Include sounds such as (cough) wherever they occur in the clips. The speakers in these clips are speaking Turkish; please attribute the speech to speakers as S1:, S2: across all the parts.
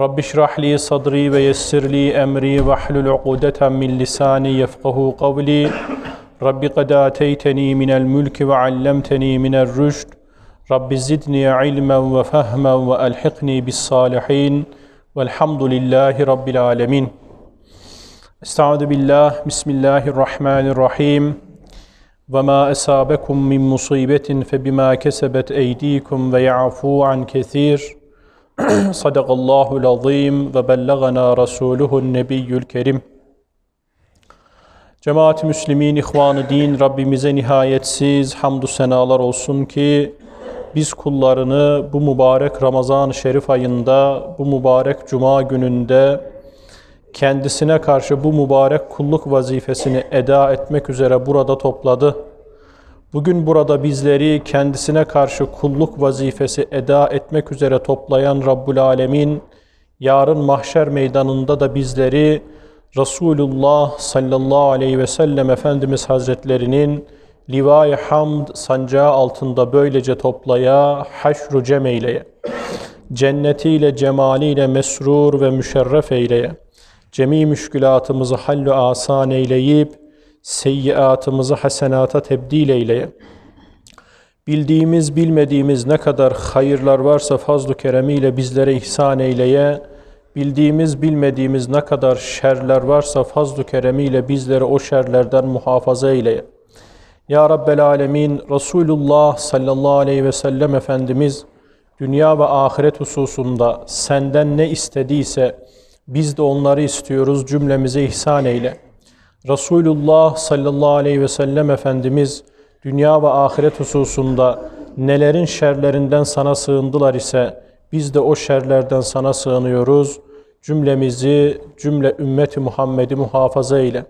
S1: رب اشرح لي صدري ويسر لي أمري واحلل عقدة من لساني يفقه قولي. رب قد آتيتني من الملك وعلمتني من الرشد. رب زدني علما وفهما وألحقني بالصالحين. والحمد لله رب العالمين. أستعوذ بالله بسم الله الرحمن الرحيم. وما أصابكم من مصيبة فبما كسبت أيديكم ويعفو عن كثير. (clears throat) Sadakallahu lazim ve bellagana rasuluhun nebiyyül kerim. Cemaat-i Müslümin, İhvan-ı Din, Rabbimize nihayetsiz hamdü senalar olsun ki biz kullarını bu mübarek Ramazan-ı Şerif ayında, bu mübarek Cuma gününde kendisine karşı bu mübarek kulluk vazifesini eda etmek üzere burada topladı. Bugün burada bizleri kendisine karşı kulluk vazifesi eda etmek üzere toplayan Rabbul Alemin, yarın mahşer meydanında da bizleri Resulullah sallallahu aleyhi ve sellem Efendimiz Hazretlerinin Livai Hamd sancağı altında böylece toplaya, haşru cem eyleye. Cennetiyle, cemaliyle mesrur ve müşerref eyleye. Cemi müşkülatımızı hallü asan eyleyip, seyyiatımızı hasenata tebdil eyleye. Bildiğimiz, bilmediğimiz ne kadar hayırlar varsa fazl-ı keremiyle bizlere ihsan eyleye. Bildiğimiz, bilmediğimiz ne kadar şerler varsa fazl-ı keremiyle bizleri o şerlerden muhafaza eyleye. Ya Rabbel Alemin, Resulullah sallallahu aleyhi ve sellem Efendimiz, dünya ve ahiret hususunda senden ne istediyse, biz de onları istiyoruz, cümlemize ihsan eyle. Resulullah sallallahu aleyhi ve sellem Efendimiz, dünya ve ahiret hususunda nelerin şerlerinden sana sığındılar ise, biz de o şerlerden sana sığınıyoruz. Cümlemizi, cümle ümmeti Muhammed'i muhafaza eyle.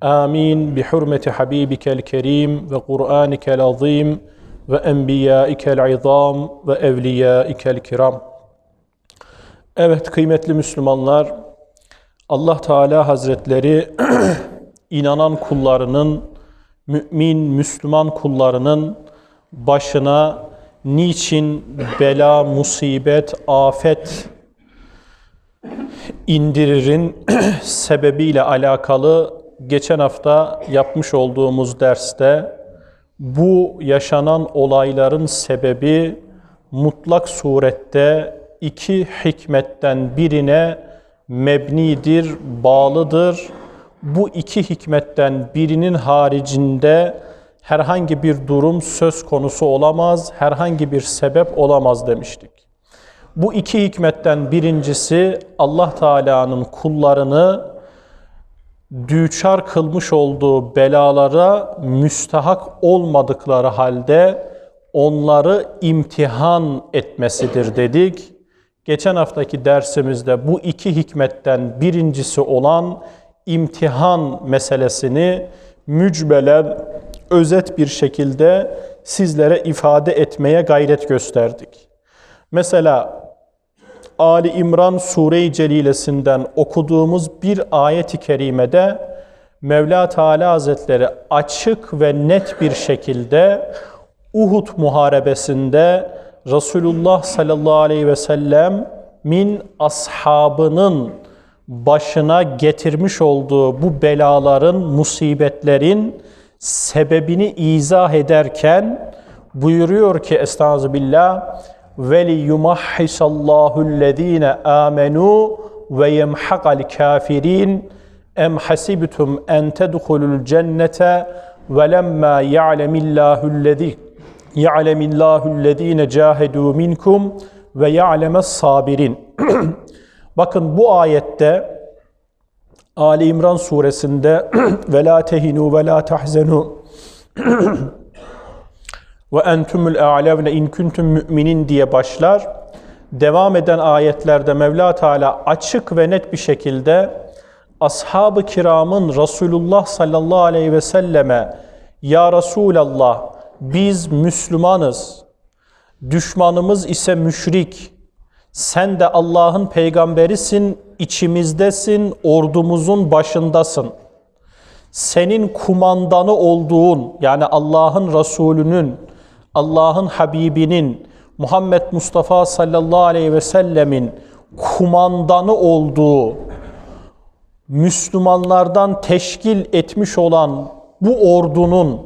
S1: Amin. Bi hurmeti Habibikel Kerim ve Kur'anikel Azim ve Enbiyaikel İzam ve Evliyaikel Kiram. Evet kıymetli Müslümanlar, Allah Teala Hazretleri (clears throat) inanan kullarının, mümin, Müslüman kullarının başına niçin bela, musibet, afet indiririn (clears throat) sebebiyle alakalı geçen hafta yapmış olduğumuz derste bu yaşanan olayların sebebi mutlak surette iki hikmetten birine mebnidir, bağlıdır. Bu iki hikmetten birinin haricinde herhangi bir durum söz konusu olamaz, herhangi bir sebep olamaz demiştik. Bu iki hikmetten birincisi Allah Teala'nın kullarını düçar kılmış olduğu belalara müstahak olmadıkları halde onları imtihan etmesidir dedik. Geçen haftaki dersimizde bu iki hikmetten birincisi olan imtihan meselesini mücbelen özet bir şekilde sizlere ifade etmeye gayret gösterdik. Mesela Ali İmran Sure-i Celilesinden okuduğumuz bir ayet-i kerimede Mevla Teala Hazretleri açık ve net bir şekilde Uhud muharebesinde Resulullah sallallahu aleyhi ve sellem min ashabının başına getirmiş olduğu bu belaların, musibetlerin sebebini izah ederken buyuruyor ki Estağfirullah ve li yumahhisallahu allazina amenu ve yemhaqal kafirin em hasibtum en tedhulul cennete ve lemma ya'lemillahu allazi ya'lemillahu allazina cahadu minkum ve ya'lemes sabirin. (clears throat) Bakın bu ayette Ali İmran suresinde (clears throat) ve la tehinu ve la tahzenu (clears throat) ve entumul a'levne müminin diye başlar. devam eden ayetlerde Mevla Teala açık ve net bir şekilde ashab-ı kiramın Resulullah sallallahu aleyhi ve selleme Ya Resulallah biz Müslümanız, düşmanımız ise müşrik, sen de Allah'ın peygamberisin, içimizdesin, ordumuzun başındasın. Senin kumandanı olduğun, yani Allah'ın Resulü'nün, Allah'ın Habibinin, Muhammed Mustafa sallallahu aleyhi ve sellemin kumandanı olduğu, Müslümanlardan teşkil etmiş olan bu ordunun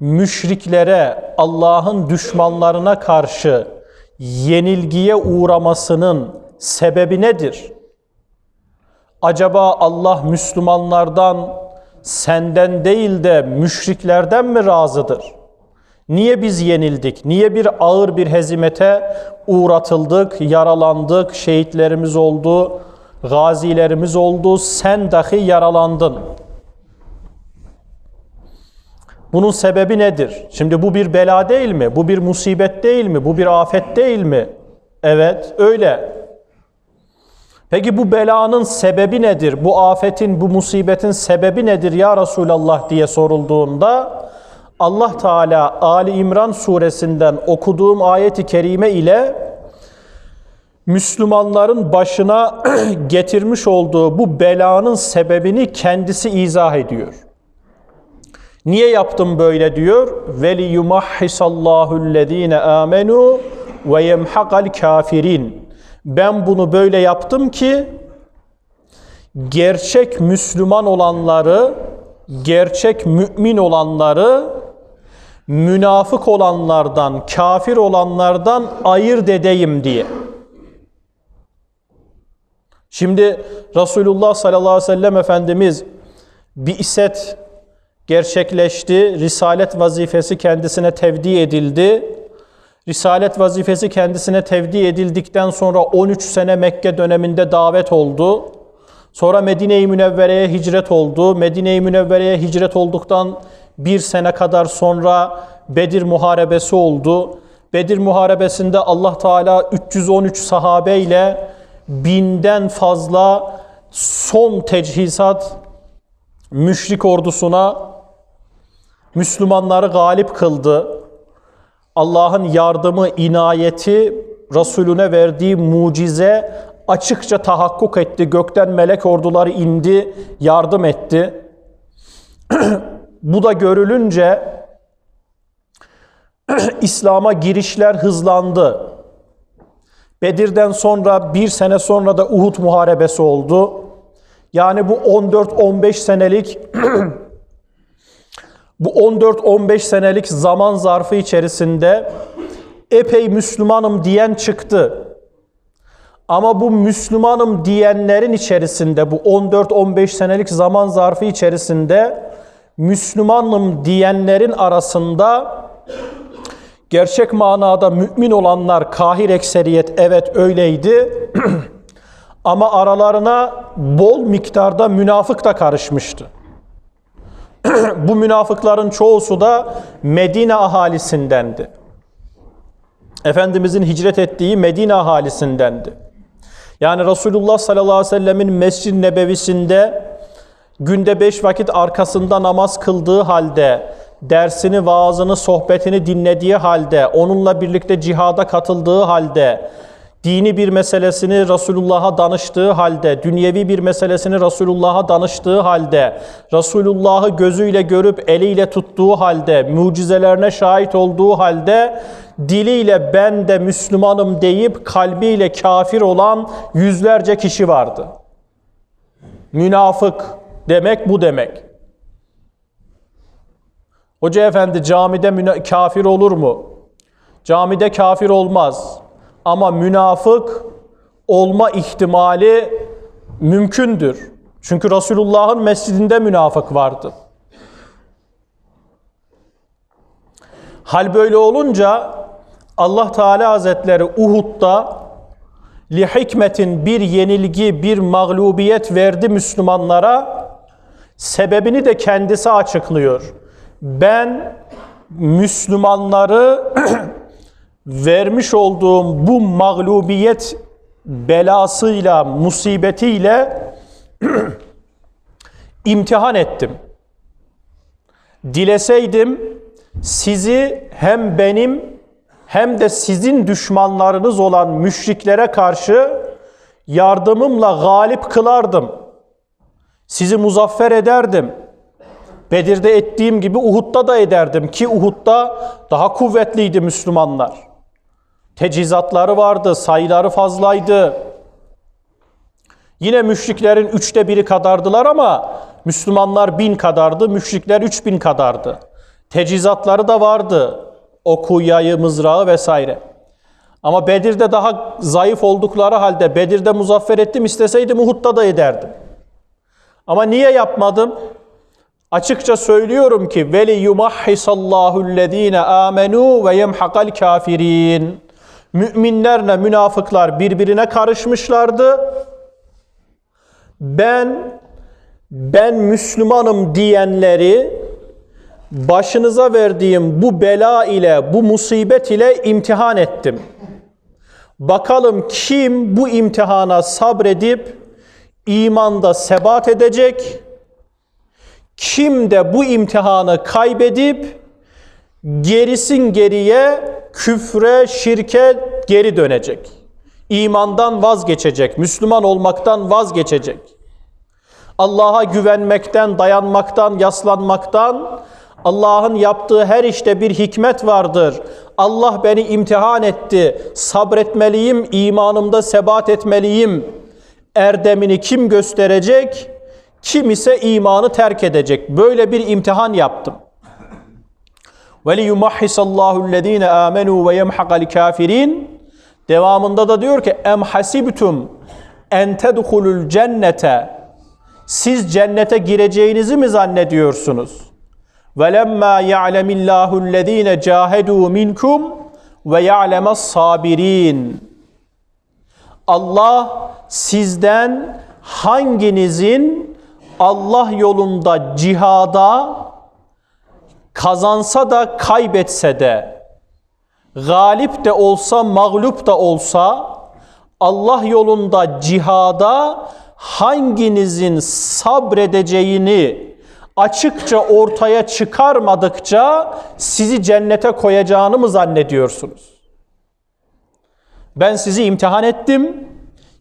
S1: müşriklere, Allah'ın düşmanlarına karşı yenilgiye uğramasının sebebi nedir? Acaba Allah Müslümanlardan senden değil de müşriklerden mi razıdır? Niye biz yenildik? Niye bir ağır bir hezimete uğratıldık, yaralandık, şehitlerimiz oldu, gazilerimiz oldu, sen dahi yaralandın. Bunun sebebi nedir? Şimdi bu bir bela değil mi? Bu bir musibet değil mi? Bu bir afet değil mi? Evet, öyle. Peki bu belanın sebebi nedir? Bu afetin, bu musibetin sebebi nedir ya Resulallah diye sorulduğunda Allah Teala Ali İmran suresinden okuduğum ayeti kerime ile Müslümanların başına (clears throat) getirmiş olduğu bu belanın sebebini kendisi izah ediyor. Niye yaptım böyle diyor? Veli yumahhisallahu allazine amenu ve yemhaqal kafirin. Ben bunu böyle yaptım ki gerçek Müslüman olanları, gerçek mümin olanları münafık olanlardan, kafir olanlardan ayırt edeyim diye. Şimdi Resulullah sallallahu aleyhi ve sellem Efendimiz bir iset gerçekleşti. Risalet vazifesi kendisine tevdi edildi. Risalet vazifesi kendisine tevdi edildikten sonra 13 sene Mekke döneminde davet oldu. Sonra Medine-i Münevvere'ye hicret oldu. Medine-i Münevvere'ye hicret olduktan bir sene kadar sonra Bedir Muharebesi oldu. Bedir Muharebesi'nde Allah Teala 313 sahabe ile binden fazla son tecihizat müşrik ordusuna Müslümanları galip kıldı. Allah'ın yardımı, inayeti, Resulüne verdiği mucize açıkça tahakkuk etti. Gökten melek orduları indi, yardım etti. (clears throat) Bu da görülünce (clears throat) İslam'a girişler hızlandı. Bedir'den sonra bir sene sonra da Uhud Muharebesi oldu. Yani bu 14-15 senelik (clears throat) bu 14-15 senelik zaman zarfı içerisinde epey Müslümanım diyen çıktı. Ama bu Müslümanım diyenlerin içerisinde bu 14-15 senelik zaman zarfı içerisinde Müslümanım diyenlerin arasında gerçek manada mümin olanlar kahir ekseriyet evet öyleydi. (clears throat) Ama aralarına bol miktarda münafık da karışmıştı. (clears throat) Bu münafıkların çoğusu da Medine ahalisindendi. Efendimizin hicret ettiği Medine ahalisindendi. Yani Resulullah sallallahu aleyhi ve sellemin Mescid-i Nebevisinde günde beş vakit arkasında namaz kıldığı halde, dersini, vaazını, sohbetini dinlediği halde, onunla birlikte cihada katıldığı halde, dini bir meselesini Resulullah'a danıştığı halde, dünyevi bir meselesini Resulullah'a danıştığı halde, Resulullah'ı gözüyle görüp eliyle tuttuğu halde, mucizelerine şahit olduğu halde, diliyle ben de Müslümanım deyip kalbiyle kafir olan yüzlerce kişi vardı. Münafık demek bu demek. Hoca efendi camide kafir olur mu? Camide kafir olmaz. Ama münafık olma ihtimali mümkündür. Çünkü Resulullah'ın mescidinde münafık vardı. Hal böyle olunca Allah Teala Hazretleri Uhud'da li hikmetin bir yenilgi, bir mağlubiyet verdi Müslümanlara. Sebebini de kendisi açıklıyor. Ben Müslümanları (clears throat) vermiş olduğum bu mağlubiyet belasıyla, musibetiyle (clears throat) imtihan ettim. Dileseydim sizi hem benim hem de sizin düşmanlarınız olan müşriklere karşı yardımımla galip kılardım. Sizi muzaffer ederdim. Bedir'de ettiğim gibi Uhud'da da ederdim ki Uhud'da daha kuvvetliydi Müslümanlar. Tecizatları vardı, sayıları fazlaydı. Yine müşriklerin üçte biri kadardılar ama Müslümanlar bin kadardı, müşrikler üç bin kadardı. Tecizatları da vardı. Oku, yayı, mızrağı vesaire. Ama Bedir'de daha zayıf oldukları halde Bedir'de muzaffer ettim isteseydim Uhud'da da ederdim. Ama niye yapmadım? Açıkça söylüyorum ki veli yumahhisallahu allazina amenu ve yemhaqal kafirin. Müminlerle münafıklar birbirine karışmışlardı. Ben ben Müslümanım diyenleri başınıza verdiğim bu bela ile, bu musibet ile imtihan ettim. Bakalım kim bu imtihana sabredip imanda sebat edecek? Kim de bu imtihanı kaybedip gerisin geriye küfre, şirke geri dönecek. İmandan vazgeçecek, Müslüman olmaktan vazgeçecek. Allah'a güvenmekten, dayanmaktan, yaslanmaktan, Allah'ın yaptığı her işte bir hikmet vardır. Allah beni imtihan etti. Sabretmeliyim, imanımda sebat etmeliyim. Erdemini kim gösterecek? Kim ise imanı terk edecek. Böyle bir imtihan yaptım. وَلِيُمَحِّسَ اللّٰهُ الَّذ۪ينَ آمَنُوا وَيَمْحَقَ الْكَافِرِينَ Devamında da diyor ki em hasibtum en tedhulul cennete siz cennete gireceğinizi mi zannediyorsunuz? وَلَمَّا يَعْلَمِ اللّٰهُ الَّذ۪ينَ جَاهَدُوا مِنْكُمْ وَيَعْلَمَ الصَّابِر۪ينَ Allah sizden hanginizin Allah yolunda cihada kazansa da kaybetse de galip de olsa mağlup da olsa Allah yolunda cihada hanginizin sabredeceğini açıkça ortaya çıkarmadıkça sizi cennete koyacağını mı zannediyorsunuz? Ben sizi imtihan ettim.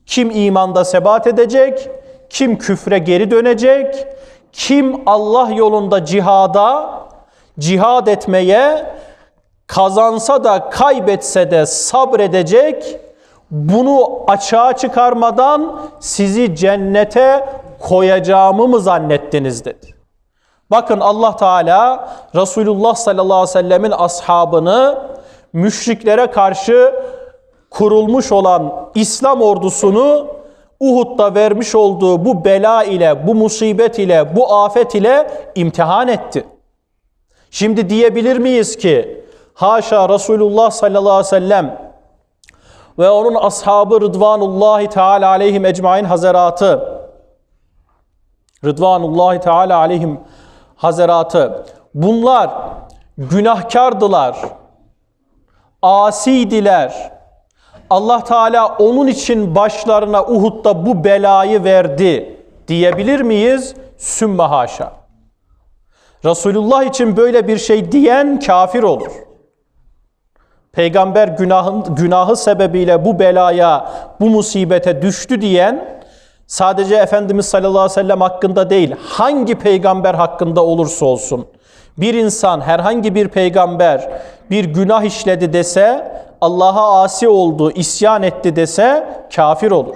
S1: Kim imanda sebat edecek? Kim küfre geri dönecek? Kim Allah yolunda cihada, cihad etmeye kazansa da kaybetse de sabredecek? Bunu açığa çıkarmadan sizi cennete koyacağımı mı zannettiniz dedi. Bakın Allah Teala Resulullah sallallahu aleyhi ve sellemin ashabını müşriklere karşı kurulmuş olan İslam ordusunu Uhud'da vermiş olduğu bu bela ile, bu musibet ile, bu afet ile imtihan etti. Şimdi diyebilir miyiz ki haşa Resulullah sallallahu aleyhi ve sellem ve onun ashabı Rıdvanullahi Teala aleyhim ecmain hazaratı Rıdvanullahi Teala aleyhim hazaratı bunlar günahkardılar asidiler Allah Teala onun için başlarına Uhud'da bu belayı verdi diyebilir miyiz? Sümme haşa. Resulullah için böyle bir şey diyen kafir olur. Peygamber günahın, günahı sebebiyle bu belaya, bu musibete düştü diyen sadece Efendimiz sallallahu aleyhi ve sellem hakkında değil, hangi peygamber hakkında olursa olsun bir insan herhangi bir peygamber bir günah işledi dese, Allah'a asi oldu, isyan etti dese kafir olur.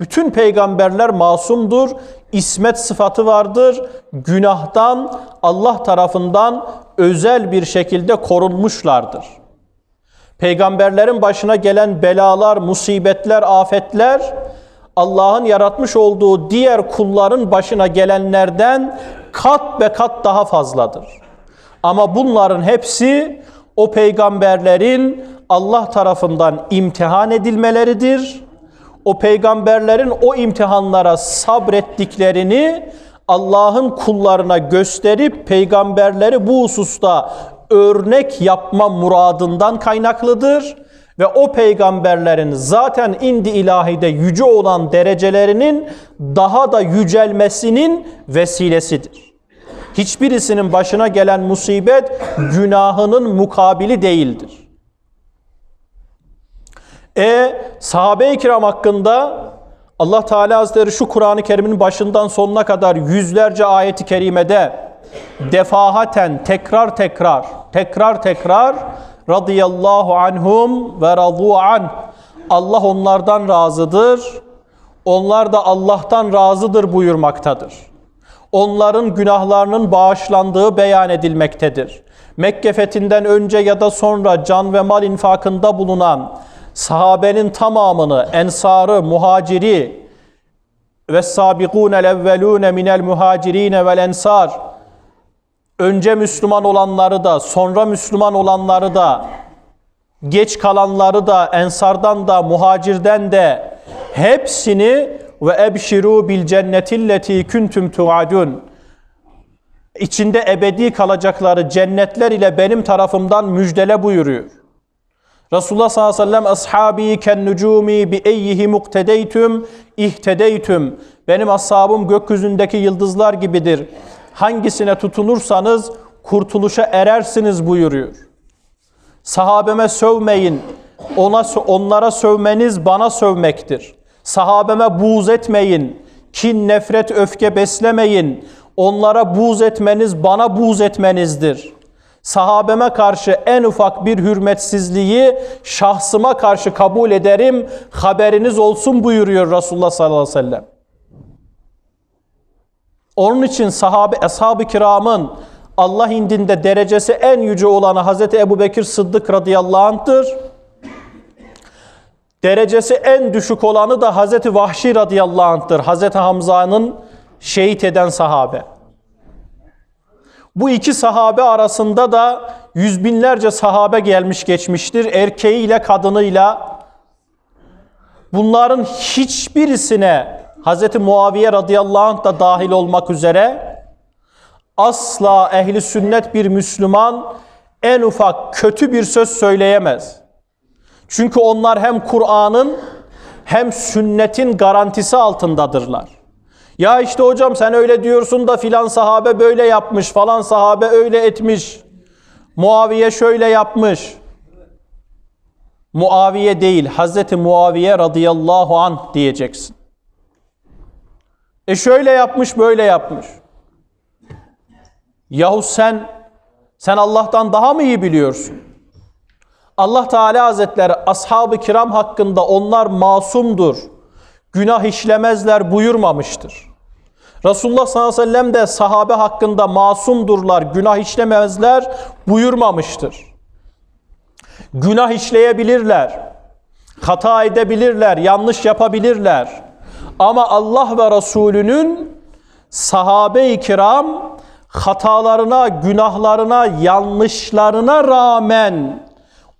S1: Bütün peygamberler masumdur, ismet sıfatı vardır, günahtan Allah tarafından özel bir şekilde korunmuşlardır. Peygamberlerin başına gelen belalar, musibetler, afetler Allah'ın yaratmış olduğu diğer kulların başına gelenlerden kat be kat daha fazladır. Ama bunların hepsi o peygamberlerin Allah tarafından imtihan edilmeleridir. O peygamberlerin o imtihanlara sabrettiklerini Allah'ın kullarına gösterip peygamberleri bu hususta örnek yapma muradından kaynaklıdır ve o peygamberlerin zaten indi ilahide yüce olan derecelerinin daha da yücelmesinin vesilesidir. Hiçbirisinin başına gelen musibet günahının mukabili değildir. E sahabe-i kiram hakkında Allah Teala Hazretleri şu Kur'an-ı Kerim'in başından sonuna kadar yüzlerce ayeti kerimede defahaten tekrar tekrar tekrar tekrar radıyallahu anhum ve radu an Allah onlardan razıdır. Onlar da Allah'tan razıdır buyurmaktadır. Onların günahlarının bağışlandığı beyan edilmektedir. Mekke fethinden önce ya da sonra can ve mal infakında bulunan sahabenin tamamını, ensarı, muhaciri ve sabiqûnel evvelûne minel muhacirine vel ensar önce Müslüman olanları da, sonra Müslüman olanları da, geç kalanları da, ensardan da, muhacirden de hepsini ve ebşiru bil cennetilleti kuntum tuadun içinde ebedi kalacakları cennetler ile benim tarafımdan müjdele buyuruyor. Resulullah sallallahu aleyhi ve sellem ashabi ken nucumi bi eyyihi muktedeytüm ihtedeytüm. Benim ashabım gökyüzündeki yıldızlar gibidir. Hangisine tutunursanız kurtuluşa erersiniz buyuruyor. Sahabeme sövmeyin. Ona onlara sövmeniz bana sövmektir. Sahabeme buğz etmeyin. Kin, nefret, öfke beslemeyin. Onlara buğz etmeniz bana buğz etmenizdir. Sahabeme karşı en ufak bir hürmetsizliği şahsıma karşı kabul ederim. Haberiniz olsun buyuruyor Resulullah sallallahu aleyhi ve sellem. Onun için sahabe, ashab-ı kiramın Allah indinde derecesi en yüce olanı Hazreti Ebu Bekir Sıddık radıyallahu anh'tır. Derecesi en düşük olanı da Hazreti Vahşi radıyallahu anh'tır. Hazreti Hamza'nın şehit eden sahabe. Bu iki sahabe arasında da yüz binlerce sahabe gelmiş geçmiştir. Erkeğiyle kadınıyla. Bunların hiçbirisine Hz. Muaviye radıyallahu anh da dahil olmak üzere asla ehli sünnet bir Müslüman en ufak kötü bir söz söyleyemez. Çünkü onlar hem Kur'an'ın hem sünnetin garantisi altındadırlar. Ya işte hocam sen öyle diyorsun da filan sahabe böyle yapmış, falan sahabe öyle etmiş. Muaviye şöyle yapmış. Muaviye değil, Hazreti Muaviye radıyallahu anh diyeceksin. E şöyle yapmış, böyle yapmış. Yahu sen, sen Allah'tan daha mı iyi biliyorsun? Allah Teala Hazretleri ashab-ı kiram hakkında onlar masumdur, günah işlemezler buyurmamıştır. Resulullah sallallahu aleyhi ve sellem de sahabe hakkında masumdurlar, günah işlemezler buyurmamıştır. Günah işleyebilirler, hata edebilirler, yanlış yapabilirler. Ama Allah ve Resulünün sahabe-i kiram hatalarına, günahlarına, yanlışlarına rağmen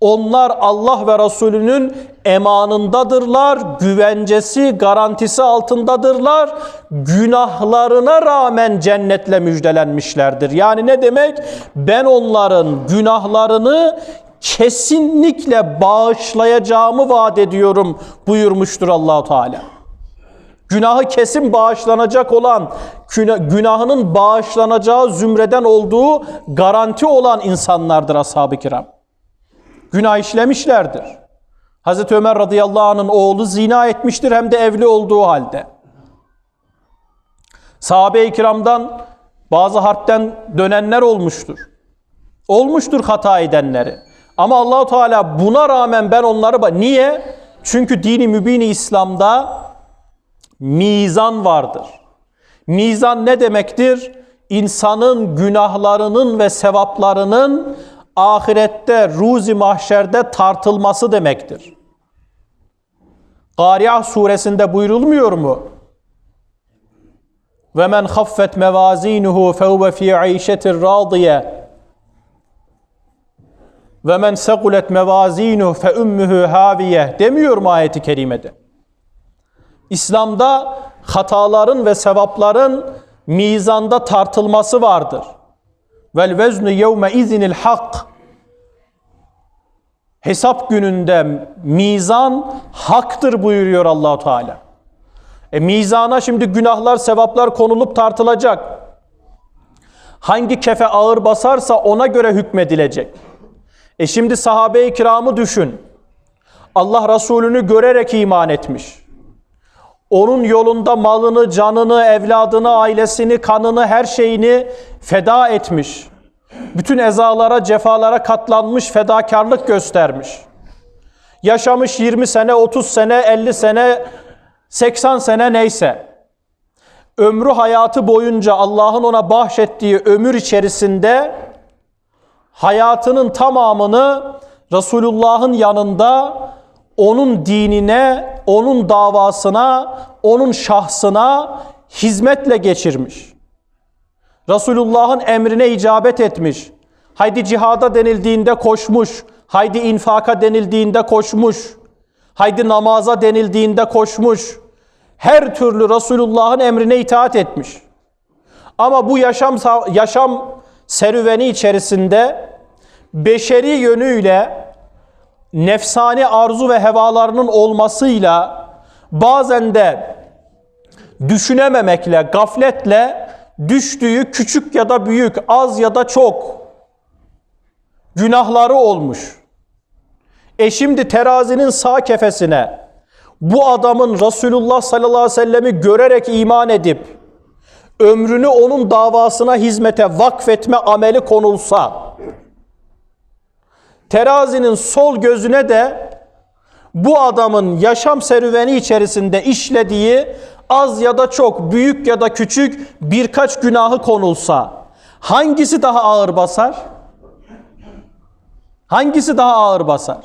S1: onlar Allah ve Resulünün emanındadırlar, güvencesi, garantisi altındadırlar. Günahlarına rağmen cennetle müjdelenmişlerdir. Yani ne demek? Ben onların günahlarını kesinlikle bağışlayacağımı vaat ediyorum buyurmuştur Allahu Teala. Günahı kesin bağışlanacak olan, günahının bağışlanacağı zümreden olduğu garanti olan insanlardır ashab-ı kiram günah işlemişlerdir. Hazreti Ömer radıyallahu anh'ın oğlu zina etmiştir hem de evli olduğu halde. Sahabe-i kiramdan bazı harpten dönenler olmuştur. Olmuştur hata edenleri. Ama Allahu Teala buna rağmen ben onları niye? Çünkü dini mübini İslam'da mizan vardır. Mizan ne demektir? İnsanın günahlarının ve sevaplarının ahirette ruzi mahşerde tartılması demektir. Gariah suresinde buyurulmuyor mu? Ve men haffet mevazinuhu fevve fi ayşetir radiye ve men segulet mevazinuhu fe ummuhu haviye demiyor mu ayeti kerimede? İslam'da hataların ve sevapların mizanda tartılması vardır. Vel veznu yevme izinil hak. Hesap gününde mizan haktır buyuruyor Allahu Teala. E mizana şimdi günahlar, sevaplar konulup tartılacak. Hangi kefe ağır basarsa ona göre hükmedilecek. E şimdi sahabe-i kiramı düşün. Allah Resulü'nü görerek iman etmiş. Onun yolunda malını, canını, evladını, ailesini, kanını, her şeyini feda etmiş. Bütün ezalara, cefalara katlanmış, fedakarlık göstermiş. Yaşamış 20 sene, 30 sene, 50 sene, 80 sene neyse. Ömrü hayatı boyunca Allah'ın ona bahşettiği ömür içerisinde hayatının tamamını Resulullah'ın yanında onun dinine, onun davasına, onun şahsına hizmetle geçirmiş. Resulullah'ın emrine icabet etmiş. Haydi cihada denildiğinde koşmuş. Haydi infaka denildiğinde koşmuş. Haydi namaza denildiğinde koşmuş. Her türlü Resulullah'ın emrine itaat etmiş. Ama bu yaşam yaşam serüveni içerisinde beşeri yönüyle nefsani arzu ve hevalarının olmasıyla bazen de düşünememekle, gafletle düştüğü küçük ya da büyük, az ya da çok günahları olmuş. E şimdi terazinin sağ kefesine bu adamın Resulullah sallallahu aleyhi ve sellemi görerek iman edip ömrünü onun davasına hizmete vakfetme ameli konulsa terazinin sol gözüne de bu adamın yaşam serüveni içerisinde işlediği az ya da çok, büyük ya da küçük birkaç günahı konulsa hangisi daha ağır basar? Hangisi daha ağır basar?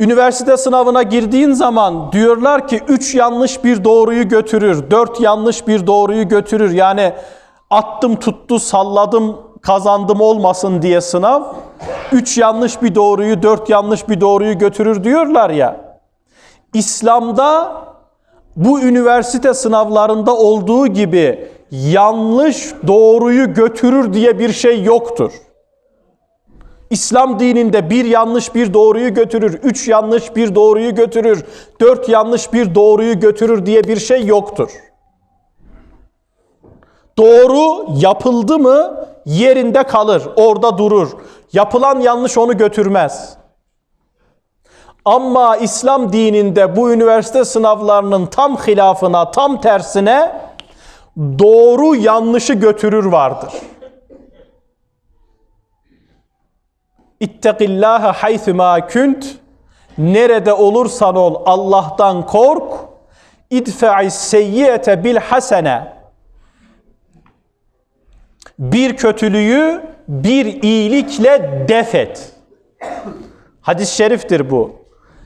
S1: Üniversite sınavına girdiğin zaman diyorlar ki üç yanlış bir doğruyu götürür, dört yanlış bir doğruyu götürür. Yani attım tuttu salladım kazandım olmasın diye sınav. Üç yanlış bir doğruyu, dört yanlış bir doğruyu götürür diyorlar ya. İslam'da bu üniversite sınavlarında olduğu gibi yanlış doğruyu götürür diye bir şey yoktur. İslam dininde bir yanlış bir doğruyu götürür, üç yanlış bir doğruyu götürür, dört yanlış bir doğruyu götürür diye bir şey yoktur. Doğru yapıldı mı yerinde kalır, orada durur. Yapılan yanlış onu götürmez. Ama İslam dininde bu üniversite sınavlarının tam hilafına, tam tersine doğru yanlışı götürür vardır. İtteqillaha haythuma kunt. Nerede olursan ol Allah'tan kork. İdfa'i seyyiyete bil hasene. Bir kötülüğü bir iyilikle def et. Hadis-i şeriftir bu.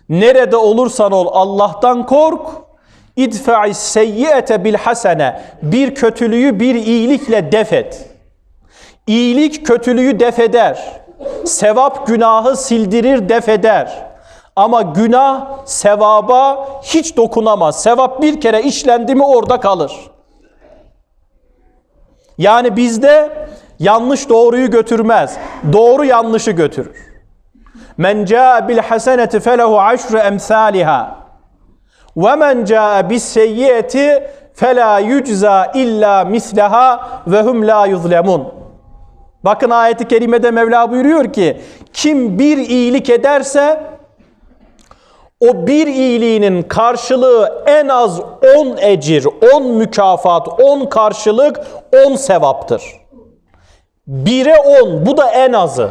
S1: Nerede olursan ol Allah'tan kork. İdfa'i seyyiyete bil hasene. Bir kötülüğü bir iyilikle def et. İyilik kötülüğü def eder. Sevap günahı sildirir, def eder. Ama günah sevaba hiç dokunamaz. Sevap bir kere işlendi mi orada kalır. Yani bizde yanlış doğruyu götürmez. Doğru yanlışı götürür. Men caa bil haseneti felehu aşru emsaliha. Ve men caa bis seyyiyeti fela yucza illa mislaha ve hum la yuzlemun. Bakın ayeti kerimede Mevla buyuruyor ki kim bir iyilik ederse o bir iyiliğinin karşılığı en az 10 ecir, 10 mükafat, 10 karşılık, 10 sevaptır. 1'e 10 bu da en azı.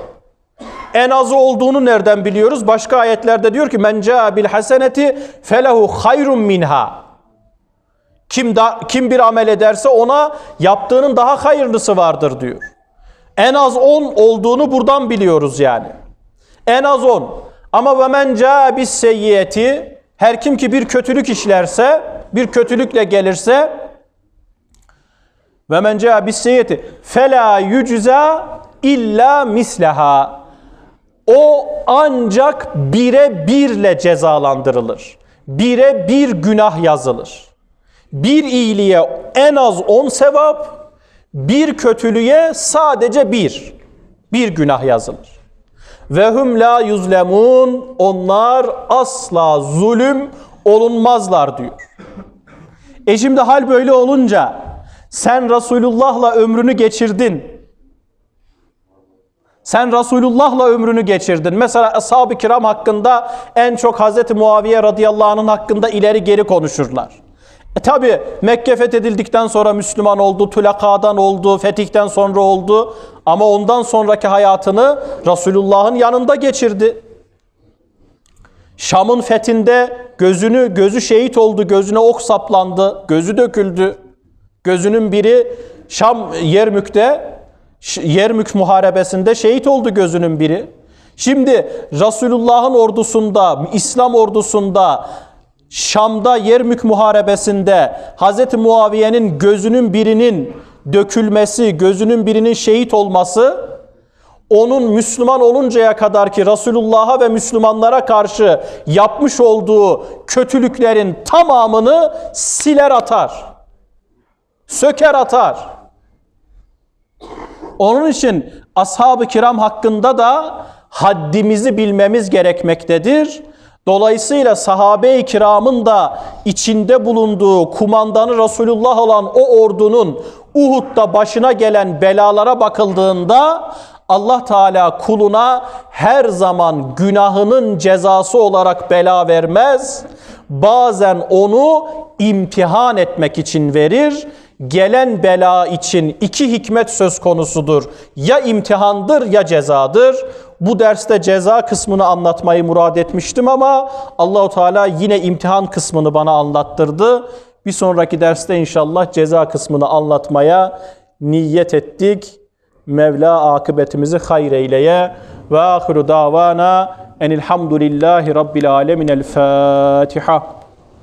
S1: En azı olduğunu nereden biliyoruz? Başka ayetlerde diyor ki men caa bil haseneti felehu hayrun minha. Kim da kim bir amel ederse ona yaptığının daha hayırlısı vardır diyor. En az 10 olduğunu buradan biliyoruz yani. En az 10. Ama ve men caa bis seyyiyeti her kim ki bir kötülük işlerse, bir kötülükle gelirse ve men caa bis seyyiyeti fela yucza illa mislaha. O ancak bire birle cezalandırılır. Bire bir günah yazılır. Bir iyiliğe en az 10 sevap, bir kötülüğe sadece bir. Bir günah yazılır. Ve hum la yuzlemun onlar asla zulüm olunmazlar diyor. E şimdi hal böyle olunca sen Resulullah'la ömrünü geçirdin. Sen Resulullah'la ömrünü geçirdin. Mesela ashab-ı kiram hakkında en çok Hazreti Muaviye radıyallahu anh'ın hakkında ileri geri konuşurlar. E tabi Mekke fethedildikten sonra Müslüman oldu, tülakadan oldu, fetihten sonra oldu. Ama ondan sonraki hayatını Resulullah'ın yanında geçirdi. Şam'ın fethinde gözünü, gözü şehit oldu, gözüne ok saplandı, gözü döküldü. Gözünün biri Şam Yermük'te, Yermük muharebesinde şehit oldu gözünün biri. Şimdi Resulullah'ın ordusunda, İslam ordusunda, Şam'da Yermük muharebesinde Hz. Muaviye'nin gözünün birinin dökülmesi, gözünün birinin şehit olması onun Müslüman oluncaya kadar ki Resulullah'a ve Müslümanlara karşı yapmış olduğu kötülüklerin tamamını siler atar. Söker atar. Onun için ashab-ı kiram hakkında da haddimizi bilmemiz gerekmektedir. Dolayısıyla sahabe-i kiramın da içinde bulunduğu kumandanı Resulullah olan o ordunun Uhud'da başına gelen belalara bakıldığında Allah Teala kuluna her zaman günahının cezası olarak bela vermez. Bazen onu imtihan etmek için verir. Gelen bela için iki hikmet söz konusudur. Ya imtihandır ya cezadır. Bu derste ceza kısmını anlatmayı murad etmiştim ama Allahu Teala yine imtihan kısmını bana anlattırdı. Bir sonraki derste inşallah ceza kısmını anlatmaya niyet ettik. Mevla akıbetimizi hayır eyleye. Ve ahiru davana enilhamdülillahi rabbil alemin. El Fatiha.